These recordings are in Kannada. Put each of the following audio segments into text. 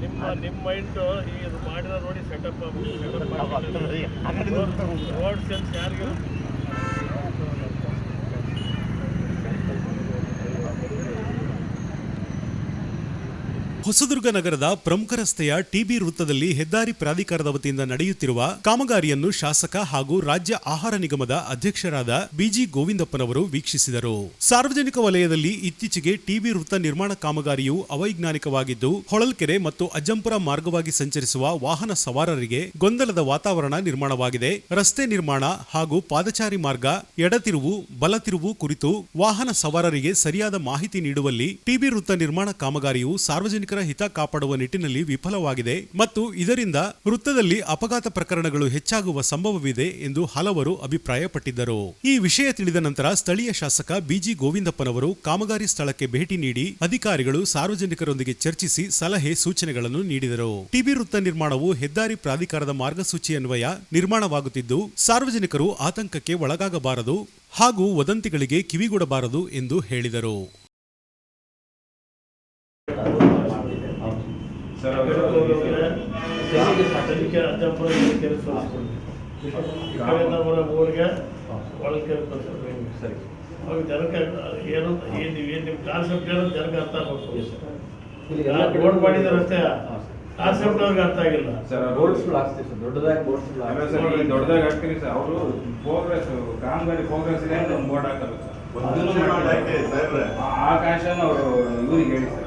ನಿಮ್ಮ ನಿಮ್ಮ ಮೈಂಡ್ ಈಗ ಇದು ಮಾಡಿರೋ ನೋಡಿ ಸೆಟಪ್ ರೋಡ್ ಸೆನ್ಸ್ ಯಾರಿಗೆ ಹೊಸದುರ್ಗ ನಗರದ ಪ್ರಮುಖ ರಸ್ತೆಯ ಟಿಬಿ ವೃತ್ತದಲ್ಲಿ ಹೆದ್ದಾರಿ ಪ್ರಾಧಿಕಾರದ ವತಿಯಿಂದ ನಡೆಯುತ್ತಿರುವ ಕಾಮಗಾರಿಯನ್ನು ಶಾಸಕ ಹಾಗೂ ರಾಜ್ಯ ಆಹಾರ ನಿಗಮದ ಅಧ್ಯಕ್ಷರಾದ ಬಿಜಿ ಗೋವಿಂದಪ್ಪನವರು ವೀಕ್ಷಿಸಿದರು. ಸಾರ್ವಜನಿಕ ವಲಯದಲ್ಲಿ ಇತ್ತೀಚೆಗೆ ಟಿಬಿ ವೃತ್ತ ನಿರ್ಮಾಣ ಕಾಮಗಾರಿಯು ಅವೈಜ್ಞಾನಿಕವಾಗಿದ್ದು, ಹೊಳಲ್ಕೆರೆ ಮತ್ತು ಅಜ್ಜಂಪುರ ಮಾರ್ಗವಾಗಿ ಸಂಚರಿಸುವ ವಾಹನ ಸವಾರರಿಗೆ ಗೊಂದಲದ ವಾತಾವರಣ ನಿರ್ಮಾಣವಾಗಿದೆ. ರಸ್ತೆ ನಿರ್ಮಾಣ ಹಾಗೂ ಪಾದಚಾರಿ ಮಾರ್ಗ, ಎಡತಿರುವು, ಬಲತಿರುವು ಕುರಿತು ವಾಹನ ಸವಾರರಿಗೆ ಸರಿಯಾದ ಮಾಹಿತಿ ನೀಡುವಲ್ಲಿ ಟಿಬಿ ವೃತ್ತ ನಿರ್ಮಾಣ ಕಾಮಗಾರಿಯು ಹಿತ ಕಾಪಾಡುವ ನಿಟ್ಟಿನಲ್ಲಿ ವಿಫಲವಾಗಿದೆ ಮತ್ತು ಇದರಿಂದ ವೃತ್ತದಲ್ಲಿ ಅಪಘಾತ ಪ್ರಕರಣಗಳು ಹೆಚ್ಚಾಗುವ ಸಂಭವವಿದೆ ಎಂದು ಹಲವರು ಅಭಿಪ್ರಾಯಪಟ್ಟಿದ್ದರು. ಈ ವಿಷಯ ತಿಳಿದ ನಂತರ ಸ್ಥಳೀಯ ಶಾಸಕ ಬಿಜಿ ಗೋವಿಂದಪ್ಪನವರು ಕಾಮಗಾರಿ ಸ್ಥಳಕ್ಕೆ ಭೇಟಿ ನೀಡಿ ಅಧಿಕಾರಿಗಳು ಸಾರ್ವಜನಿಕರೊಂದಿಗೆ ಚರ್ಚಿಸಿ ಸಲಹೆ ಸೂಚನೆಗಳನ್ನು ನೀಡಿದರು. ಟಿಬಿ ವೃತ್ತ ನಿರ್ಮಾಣವು ಹೆದ್ದಾರಿ ಪ್ರಾಧಿಕಾರದ ಮಾರ್ಗಸೂಚಿ ಅನ್ವಯ ನಿರ್ಮಾಣವಾಗುತ್ತಿದ್ದು, ಸಾರ್ವಜನಿಕರು ಆತಂಕಕ್ಕೆ ಒಳಗಾಗಬಾರದು ಹಾಗೂ ವದಂತಿಗಳಿಗೆ ಕಿವಿಗೊಡಬಾರದು ಎಂದು ಹೇಳಿದರು. ಅದಕ್ಕೆ ಅಜ್ಜಂಪುರ ಕೆರೆ ಊರಿಗೆ ಒಳಗೆ ಕೆರೆ ಸರಿ ಅವಾಗ ಜನಕ್ಕೆ ಏನು ಏನು ನೀವು ಏನು ನಿಮ್ಮ ಕಾನ್ಸೆಪ್ಟ್ ಏನೋ ಜನಕ್ಕೆ ಅರ್ಥ ಆಗ್ಬೇಕು ರೋಡ್ ಮಾಡಿದಾರೆ ಅಷ್ಟೇ ಕಾನ್ಸೆಪ್ಟ್ ಅವ್ರಿಗೆ ಅರ್ಥ ಆಗಿಲ್ಲ ಸರ್. ದೊಡ್ಡದಾಗಿ ಬೋರ್ಡ್ಸ್ಗಳು ಅಲ್ಲ ಸರ್ ಈಗ ದೊಡ್ಡದಾಗಿ ಹಾಕ್ತೀವಿ ಸರ್. ಅವರು ಪ್ರೋಗ್ರೆಸ್ ಕಾಮಗಾರಿ ಪ್ರೋಗ್ರೆಸ್ ಇದೆ ಅಂತ ಒಂದು ಬೋರ್ಡ್ ಹಾಕಲ್ಲ ಸರ್. ಆ- ಆಕಾಶನ ಅವರು ಇವ್ರಿಗೆ ಹೇಳಿ ಸರ್.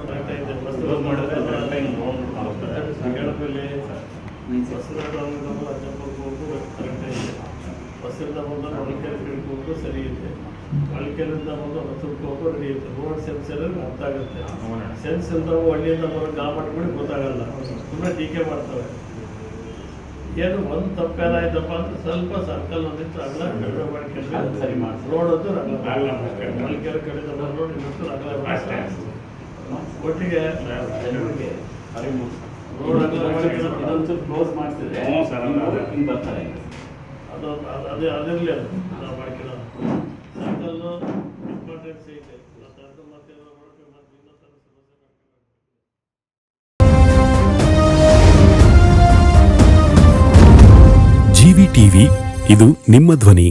ಬಸ್ಸಿಂದ ಬಂದು ಹೊಳಕೆರೆ ಹೋಗೋದು ಸರಿ ಇದೆ. ಹೊಳಕೆರೆಯಿಂದ ಬಂದು ಹೊಸಕ್ಕೆ ಹೋಗೋದು ರೆಡಿ ಇರುತ್ತೆ. ರೋಡ್ ಸೆನ್ಸ್ ಅರ್ಥ ಆಗುತ್ತೆ. ಸೆನ್ಸ್ ಇಲ್ದವು ಹಳ್ಳಿಯಿಂದ ಬರೋ ಗಾಮಟ್ಗಳು ಗೊತ್ತಾಗಲ್ಲ. ಸುಮ್ಮನೆ ಟೀಕೆ ಮಾಡ್ತವೆ. ಏನು ಒಂದು ತಪ್ಪೇನಾಯ್ತಪ್ಪ ಅಂದ್ರೆ ಸ್ವಲ್ಪ ಸರ್ಕಲ್ ಒಂದಿತ್ತು ಅಗಲ ಕಡಿಮೆ ಮಾಡ್ಕೊಂಡು ಸರಿ ಮಾಡಿ ರೋಡ್ ಅಂತೂ ಅಗಲ ಹೊಳಕೆರೆ ಬರೋ ರೋಡ್ ಅಗಲ ಒಟ್ಟಿಗೆ ರೋಡ್ ಅಗಲ ಮಾಡ್ಕೊಂಡು ಕ್ಲೋಸ್ ಮಾಡ್ತಿದ್ರೆ ಹಿಂಗ್ ಬರ್ತಾರೆ ಅದು ಅದು- ಅದಿರಲಿ ನಾವು ಮಾಡ್ಕೊಳ್ಳೋದು. ಇಂಪಾರ್ಟೆನ್ಸ್ ಐತೆ ಜಿವಿ ಟಿವಿ ಇದು ನಿಮ್ಮ ಧ್ವನಿ.